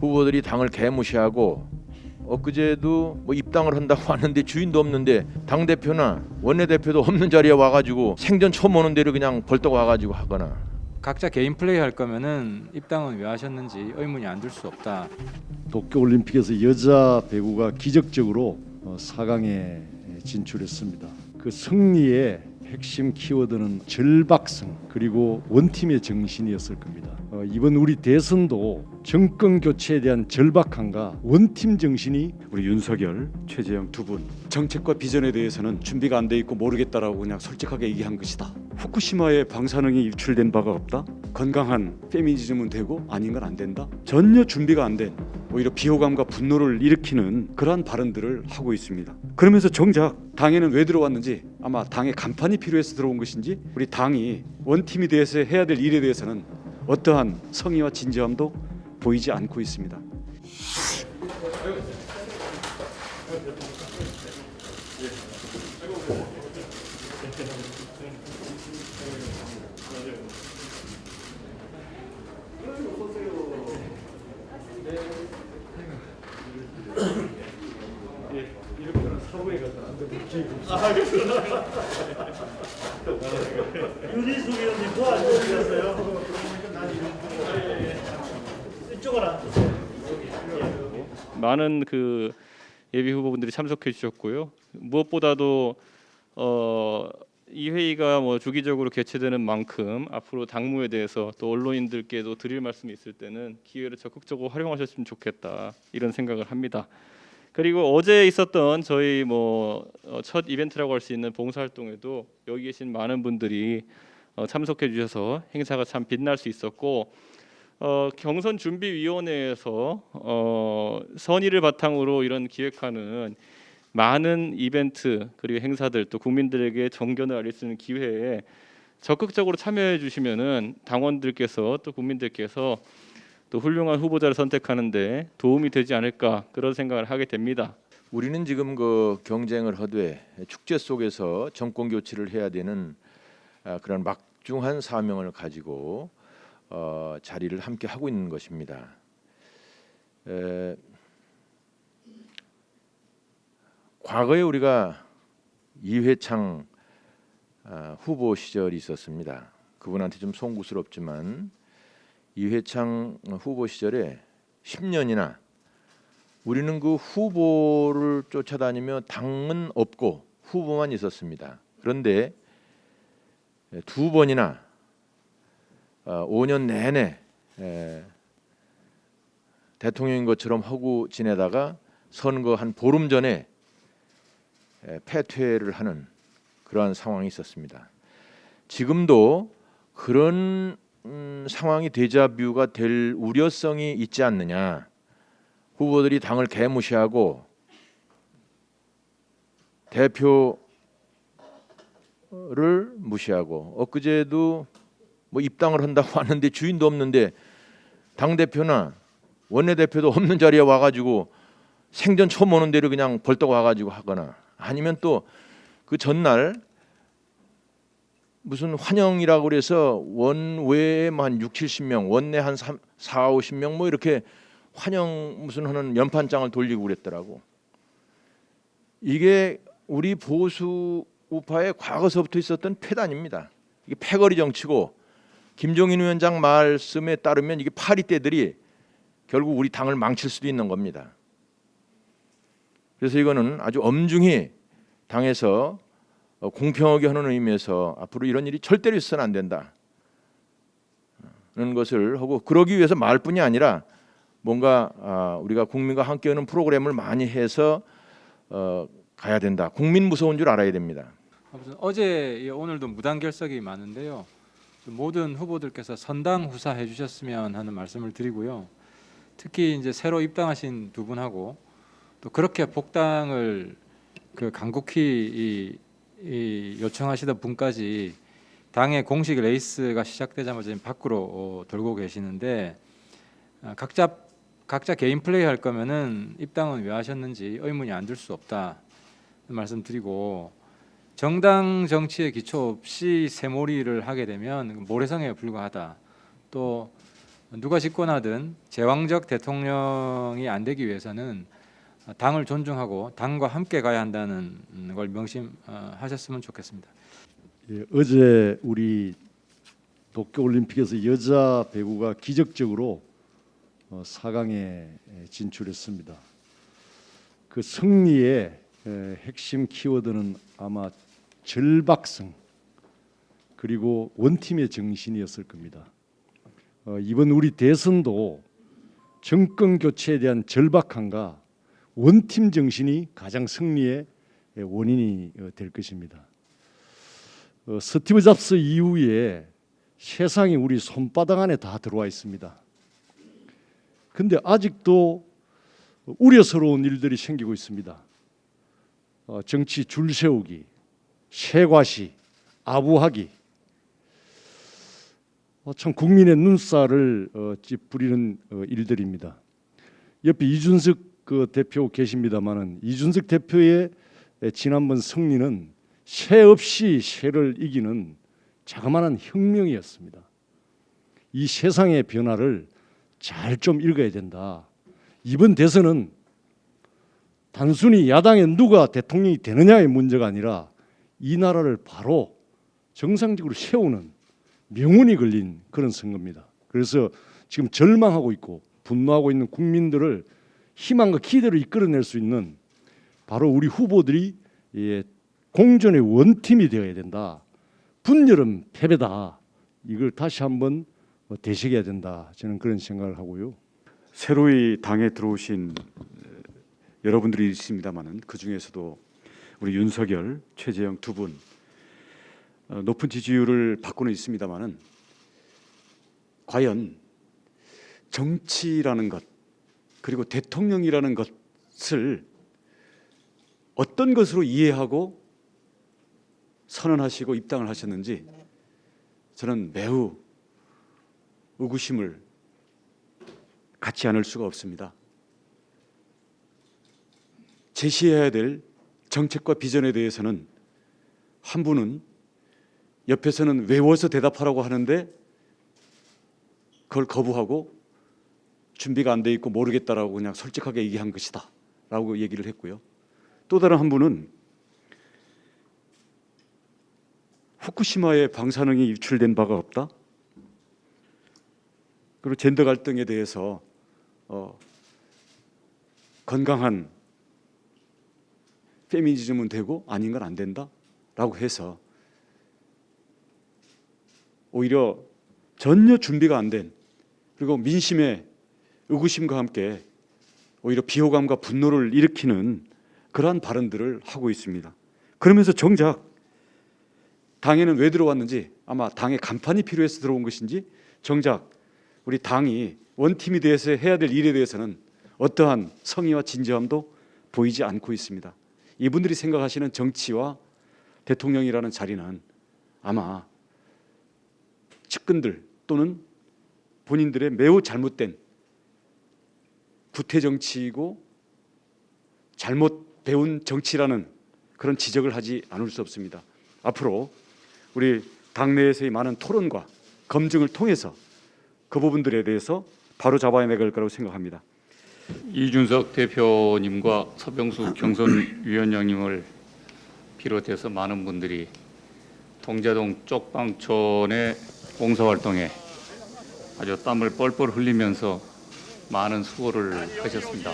후보들이 당을 개무시하고 엊그제도 뭐 입당을 한다고 하는데 주인도 없는데 당 대표나 원내 대표도 없는 자리에 와가지고 생전 처음 오는 데를 그냥 벌떡 와가지고 하거나 각자 개인 플레이 할 거면은 입당은 왜 하셨는지 의문이 안 들 수 없다. 도쿄 올림픽에서 여자 배구가 기적적으로 어, 4강에 진출했습니다. 그 승리의 핵심 키워드는 절박성 그리고 원팀의 정신이었을 겁니다. 어, 이번 우리 대선도 정권 교체에 대한 절박함과 원팀 정신이 우리 윤석열, 최재형 두 분 정책과 비전에 대해서는 준비가 안 돼 있고 모르겠다라고 그냥 솔직하게 얘기한 것이다. 후쿠시마에 방사능이 유출된 바가 없다. 건강한 페미니즘은 되고 아닌 건 안 된다. 전혀 준비가 안 된 오히려 비호감과 분노를 일으키는 그러한 발언들을 하고 있습니다. 그러면서 정작 당에는 왜 들어왔는지 아마 당의 간판이 필요해서 들어온 것인지 우리 당이 원팀이 대해서 해야 될 일에 대해서는 어떠한 성의와 진지함도 보이지 않고 있습니다. 유리수 위원님 도와주셨어요. 이쪽으로 앉으세요. 많은 그 예비 후보분들이 참석해 주셨고요. 무엇보다도 어, 이 회의가 뭐 주기적으로 개최되는 만큼 앞으로 당무에 대해서 또 언론인들께도 드릴 말씀이 있을 때는 기회를 적극적으로 활용하셨으면 좋겠다 이런 생각을 합니다. 그리고 어제 있었던 저희 뭐 첫 이벤트라고 할 수 있는 봉사활동에도 여기 계신 많은 분들이 어, 참석해 주셔서 행사가 참 빛날 수 있었고 어, 경선 준비위원회에서 어, 선의를 바탕으로 이런 기획하는 많은 이벤트 그리고 행사들 또 국민들에게 정견을 알릴 수 있는 기회에 적극적으로 참여해 주시면은 당원들께서 또 국민들께서 또 훌륭한 후보자를 선택하는데 도움이 되지 않을까 그런 생각을 하게 됩니다. 우리는 지금 그 경쟁을 하되 축제 속에서 정권 교체를 해야 되는 아, 그런 막 중한 사명을 가지고 어, 자리를 함께 하고 있는 것입니다. 에, 과거에 우리가 이회창 아, 후보 시절이 있었습니다. 그분한테 좀 송구스럽지만 이회창 후보 시절에 10년이나 우리는 그 후보를 쫓아다니며 당은 없고 후보만 있었습니다. 그런데 두 번이나 어, 5년 내내 에, 대통령인 것처럼 하고 지내다가 선거 한 보름 전에 에, 패퇴를 하는 그러한 상황이 있었습니다. 지금도 그런 음, 상황이 데자뷰가 될 우려성이 있지 않느냐. 후보들이 당을 개무시하고 대표 를 무시하고 엊그제도 뭐 입당을 한다고 하는데 주인도 없는데 당 대표나 원내 대표도 없는 자리에 와가지고 생전 처음 오는 데를 그냥 벌떡 와가지고 하거나 아니면 또 그 전날 무슨 환영이라고 그래서 원외에만 한 6, 70명, 원내 한 3, 4, 50명 뭐 이렇게 환영 무슨 하는 연판장을 돌리고 그랬더라고. 이게 우리 보수 우파의 과거서부터 있었던 패단입니다. 이게 패거리 정치고 김종인 위원장 말씀에 따르면 이게 파리 때들이 결국 우리 당을 망칠 수도 있는 겁니다. 그래서 이거는 아주 엄중히 당에서 어, 공평하게 하는 의미에서 앞으로 이런 일이 절대로 있어서는 안 된다. 는 것을 하고 그러기 위해서 말뿐이 아니라 뭔가 아, 우리가 국민과 함께하는 프로그램을 많이 해서 어, 가야 된다. 국민 무서운 줄 알아야 됩니다. 아무튼 어제 오늘도 무단 결석이 많은데요. 좀 모든 후보들께서 선당 후사해 주셨으면 하는 말씀을 드리고요. 특히 이제 새로 입당하신 두 분하고 또 그렇게 복당을 그 간곡히 이, 이 요청하시던 분까지 당의 공식 레이스가 시작되자마자 밖으로 어, 돌고 계시는데 아, 각자 각자 개인 플레이 할 거면은 입당은 왜 하셨는지 의문이 안 들 수 없다 말씀드리고 정당 정치에 기초 없이 새몰이를 하게 되면 모래성에 불과하다. 또 누가 집권하든 제왕적 대통령이 안 되기 위해서는 당을 존중하고 당과 함께 가야 한다는 걸 명심하셨으면 좋겠습니다. 예, 어제 우리 도쿄올림픽에서 여자 배구가 기적적으로 어, 4강에 진출했습니다. 그 승리의 에, 핵심 키워드는 아마 절박성 그리고 원팀의 정신이었을 겁니다. 어, 이번 우리 대선도 정권 교체에 대한 절박함과 원팀 정신이 가장 승리의 원인이 어, 될 것입니다. 어, 스티브 잡스 이후에 세상이 우리 손바닥 안에 다 들어와 있습니다. 근데 아직도 우려스러운 일들이 생기고 있습니다. 어, 정치 줄 세우기, 세과시, 아부하기, 어, 참 국민의 눈살을 어, 찌푸리는 어, 일들입니다. 옆에 이준석 그 대표 계십니다만은 이준석 대표의 에, 지난번 승리는 새 없이 새를 이기는 자그마한 혁명이었습니다. 이 세상의 변화를 잘 좀 읽어야 된다. 이번 대선은 단순히 야당에 누가 대통령이 되느냐의 문제가 아니라 이 나라를 바로 정상적으로 세우는 명운이 걸린 그런 선거입니다. 그래서 지금 절망하고 있고 분노하고 있는 국민들을 희망과 기대로 이끌어낼 수 있는 바로 우리 후보들이 예, 공존의 원팀이 되어야 된다. 분열은 패배다. 이걸 다시 한번 뭐 되새겨야 된다. 저는 그런 생각을 하고요. 새로이 당에 들어오신 어, 여러분들이 있습니다만은 그 중에서도 우리 윤석열, 최재형 두분 어, 높은 지지율을 받고는 있습니다만은 과연 정치라는 것 그리고 대통령이라는 것을 어떤 것으로 이해하고 선언하시고 입당을 하셨는지 저는 매우 의구심을 갖지 않을 수가 없습니다. 제시해야 될 정책과 비전에 대해서는 한 분은 옆에서는 외워서 대답하라고 하는데 그걸 거부하고 준비가 안 돼 있고 모르겠다라고 그냥 솔직하게 얘기한 것이다라고 얘기를 했고요. 또 다른 한 분은 후쿠시마에 방사능이 유출된 바가 없다. 그리고 젠더 갈등에 대해서 어, 건강한 페미니즘은 되고 아닌 건 안 된다라고 해서 오히려 전혀 준비가 안 된 그리고 민심의 의구심과 함께 오히려 비호감과 분노를 일으키는 그러한 발언들을 하고 있습니다. 그러면서 정작 당에는 왜 들어왔는지 아마 당의 간판이 필요해서 들어온 것인지 정작 우리 당이 원팀이 대해서 해야 될 일에 대해서는 어떠한 성의와 진지함도 보이지 않고 있습니다. 이분들이 생각하시는 정치와 대통령이라는 자리는 아마 측근들 또는 본인들의 매우 잘못된 구태 정치이고 잘못 배운 정치라는 그런 지적을 하지 않을 수 없습니다. 앞으로 우리 당내에서의 많은 토론과 검증을 통해서 그 부분들에 대해서 바로 잡아야 될 거라고 생각합니다. 이준석 대표님과 서병수 경선위원장님을 비롯해서 많은 분들이 동자동 쪽방촌의 봉사활동에 아주 땀을 뻘뻘 흘리면서 많은 수고를 하셨습니다.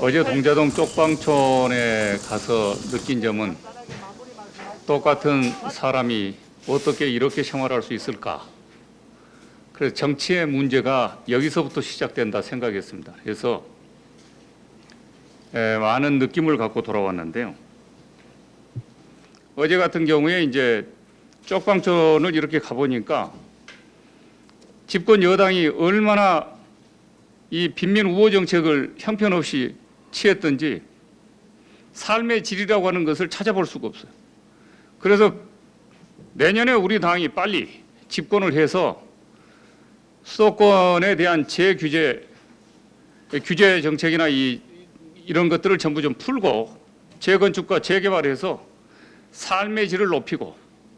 어제 동자동 쪽방촌에 가서 느낀 점은 똑같은 사람이 어떻게 이렇게 생활할 수 있을까? 그래서 정치의 문제가 여기서부터 시작된다 생각했습니다. 그래서 에, 많은 느낌을 갖고 돌아왔는데요. 어제 같은 경우에 이제 쪽방촌을 이렇게 가보니까 집권 여당이 얼마나 이 빈민 우호 정책을 형편없이 취했던지 삶의 질이라고 하는 것을 찾아볼 수가 없어요. 그래서 내년에 우리 당이 빨리 집권을 해서 수도권에 대한 재규제 규제 정책이나 이 이런 것들을 전부 좀 풀고 재건축과 재개발해서 삶의 질을 높이고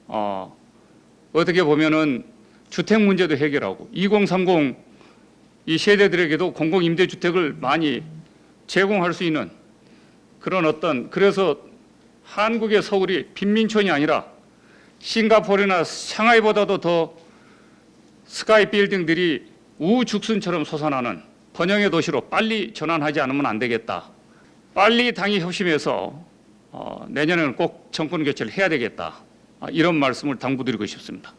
어, 어떻게 보면은 주택 문제도 해결하고 2030 이 세대들에게도 공공 임대 주택을 많이 제공할 수 있는 그런 어떤 그래서 한국의 서울이 빈민촌이 아니라 싱가포르나 상하이보다도 더 스카이 빌딩들이 우죽순처럼 솟아나는 번영의 도시로 빨리 전환하지 않으면 안 되겠다. 빨리 당이 협심해서 어, 내년에는 꼭 정권 교체를 해야 되겠다. 아, 이런 말씀을 당부드리고 싶습니다.